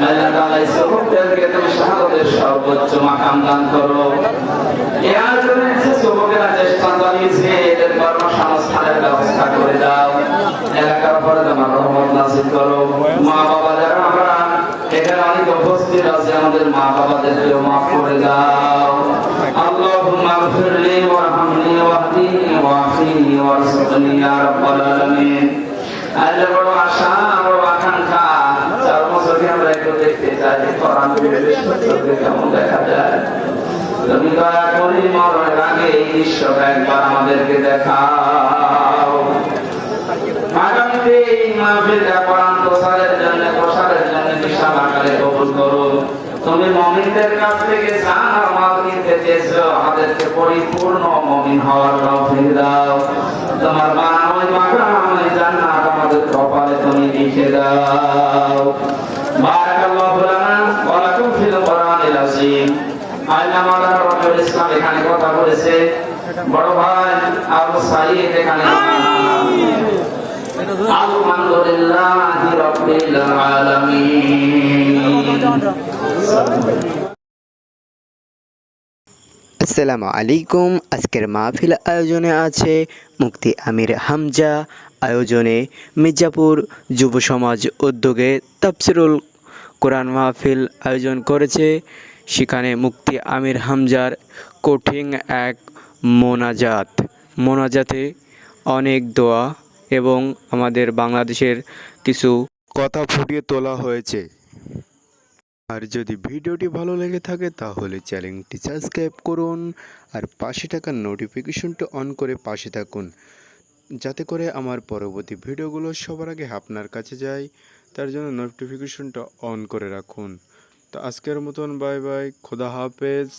আল্লাহ তাআলা এই যুবকদেরকে তুমি শাহাদাতের সর্বোচ্চ মাকাম দান করো এর জন্য যে যুবকেরা চেষ্টা চালিয়েছে এদের কর্মসংস্থানের ব্যবস্থা করে দাও এলাকার পরে তোমার রহমত নাসিব করো মা বাবা যারা আমরা এখানে অনেক উপস্থিত আছে আমাদের মা বাবাদেরকেও মাফ করে দাও اللهم اغفر لي وارحمني واهدني وعافني وارزقني يا رب العالمين আল্লাহ বড় আশা তুমি দয়া করি মরণের আগে এই দৃশ্যটা একবার আমাদেরকে দেখাও আগামীতে এই মাহফিলটা কোরআন প্রসারের তোমার বানানো ওই মাকাম ওই জান্নাত আমাদের কপালে তুমি লিখে দাও রবিউল ইসলাম এখানে কথা বলেছে। বড় ভাই এখানে রাব্বিল আলামিন। আসসালামু আলাইকুম। আজকের মাহফিল আয়োজনে আছে মুক্তি আমির হামজা। আয়োজনে মির্জাপুর যুব সমাজ উদ্যোগে তাফসিরুল কোরআন মাহফিল আয়োজন করেছে সেখানে মুক্তি আমির হামজার কঠিন এক মোনাজাত। মোনাজাতে অনেক দোয়া এবং আমাদের বাংলাদেশের কিছু কথা ফুটিয়ে তোলা হয়েছে। আর যদি ভিডিওটি ভালো লেগে থাকে তাহলে চ্যানেলটি সাবস্ক্রাইব করুন আর পাশে থাকা নোটিফিকেশনটা অন করে পাশে থাকুন, যাতে করে আমার পরবর্তী ভিডিওগুলো সবার আগে আপনার কাছে যায়। তার জন্য নোটিফিকেশনটা অন করে রাখুন। তো আজকের মতন বাই বাই খোদা হাফেজ।